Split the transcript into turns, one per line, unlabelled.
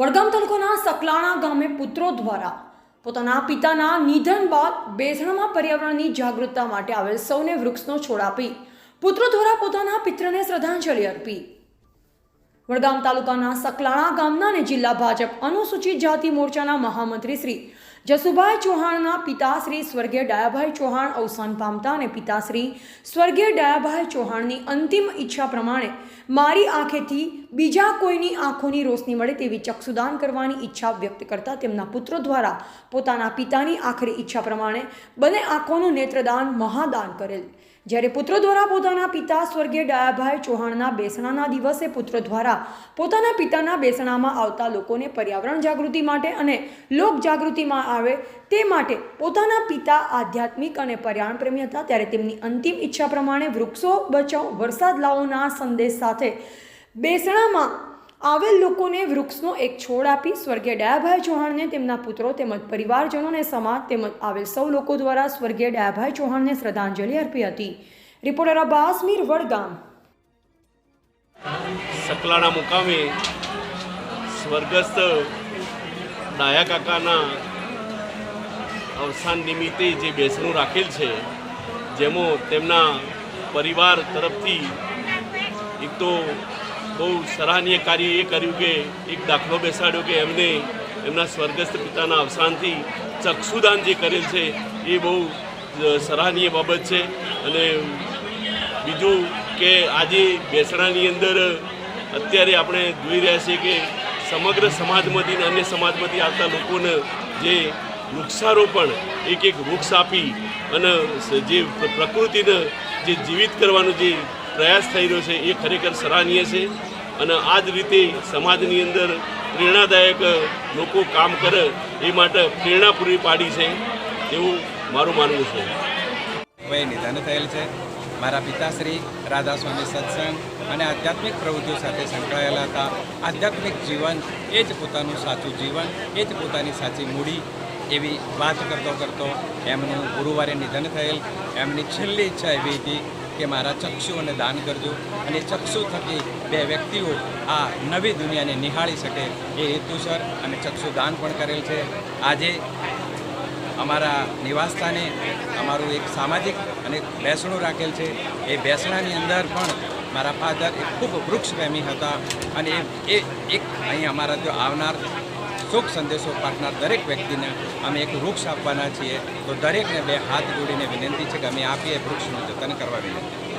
વડગામ તાલુકાના સકલાણા ગામે પુત્રો દ્વારા પોતાના પિતાના નિધન બાદ બેસણમાં પર્યાવરણની જાગૃતતા માટે આવેલ સૌને વૃક્ષનો છોડ આપી પુત્રો દ્વારા પોતાના પિત્રને શ્રદ્ધાંજલિ અર્પી. વડગામ તાલુકાના સકલાણા ગામના અને જિલ્લા ભાજપ અનુસૂચિત જાતિ મોરચાના મહામંત્રી શ્રી જસુભાઈ ચૌહાણના પિતા શ્રી સ્વર્ગીય ડાયાભાઈ ચૌહાણ અવસાન પામતા અને પિતા શ્રી સ્વર્ગીય ડાયાભાઈ ચૌહાણની અંતિમ ઈચ્છા પ્રમાણે મારી આંખેથી બીજા કોઈની આંખોની રોશની મળે તેવી ચક્ષુદાન કરવાની ઈચ્છા વ્યક્ત કરતા તેમના પુત્રો દ્વારા પોતાના પિતાની આખરી ઈચ્છા પ્રમાણે બંને આંખોનું નેત્રદાન મહાદાન કરેલ. જ્યારે પુત્રો દ્વારા પોતાના પિતા સ્વર્ગીય ડાયાભાઈ ચૌહાણના બેસણાના દિવસે પુત્રો દ્વારા પોતાના પિતાના બેસણામાં આવતા લોકોને પર્યાવરણ જાગૃતિ માટે અને લોક જાગૃતિમાં આવે તે માટે પોતાના પિતા આધ્યાત્મિક અને પર્યાવરણ પ્રેમી હતા. ત્યારે તેમની અંતિમ ઈચ્છા પ્રમાણે વૃક્ષો બચાવ વરસાદ લાવોના સંદેશ સાથે બેસણામાં આવેલ લોકોને વૃક્ષનો એક છોડ આપી સ્વર્ગીય ડાયાભાઈ ચૌહાણને તેમના પુત્રો તેમજ પરિવારજનોને સમાજ તેમજ આવેલ સૌ લોકો દ્વારા સ્વર્ગીય ડાયાભાઈ ચૌહાણને શ્રદ્ધાંજલિ અર્પી હતી. રિપોર્ટર અબ્બાસ વડગામ.
સકલાણા મુકામે સ્વર્ગસ્થ ડાયા કાકાના અવસાન નિમિત્તે જે બેસણું રાખેલ છે, જેમાં તેમના પરિવાર તરફથી એક તો બહુ સરાહનીય કાર્ય એ કર્યું કે એક દાખલો બેસાડ્યો કે એમને એમના સ્વર્ગસ્થ પિતાના અવસાનથી ચક્ષુદાન જે કરેલ છે એ બહુ સરાહનીય બાબત છે. અને બીજું કે આજે બેસણાની અંદર અત્યારે આપણે જોઈ રહ્યા છીએ કે સમગ્ર સમાજમાંથી અને અન્ય સમાજમાંથી આવતા લોકોને જે વૃક્ષારોપણ, એક એક વૃક્ષ આપી અને જે પ્રકૃતિને જે જીવિત કરવાનો જે પ્રયાસ થઈ રહ્યો છે એ ખરેખર સરાહનીય છે. અને આ જ રીતે સમાજની અંદર પ્રેરણાદાયક લોકો કામ કરે એ માટે પ્રેરણા પૂરી પાડી છે એવું મારું માનવું છે.
વય નિધન થયેલ છે. મારા પિતાશ્રી રાધાસ્વામી સત્સંગ અને આધ્યાત્મિક પ્રવૃત્તિઓ સાથે સંકળાયેલા હતા. આધ્યાત્મિક જીવન એ જ પોતાનું સાચું જીવન, એ જ પોતાની સાચી મૂડી એવી વાત કરતો કરતો એમનું ગુરુવારે નિધન થયેલ. એમની છેલ્લી ઈચ્છા એવી હતી કે મારા ચક્ષુઓને દાન કરજો અને ચક્ષુ થકી બે વ્યક્તિઓ આ નવી દુનિયાને નિહાળી શકે એ હેતુસર અને ચક્ષુ દાન પણ કરેલ છે. આજે અમારા નિવાસસ્થાને અમારું એક સામાજિક અને બેસણું રાખેલ છે. એ બેસણાની અંદર પણ મારા ફાધર એક ખૂબ વૃક્ષ પ્રેમી હતા અને એ એક અહીં અમારા જો આવનાર સુખ સંદેશો પાઠનાર દરેક વ્યક્તિને અમે એક વૃક્ષ આપવાના છીએ. તો દરેકને બે હાથ જોડીને વિનંતી છે કે અમે આપીએ વૃક્ષનું જતન કરવા વિનંતી.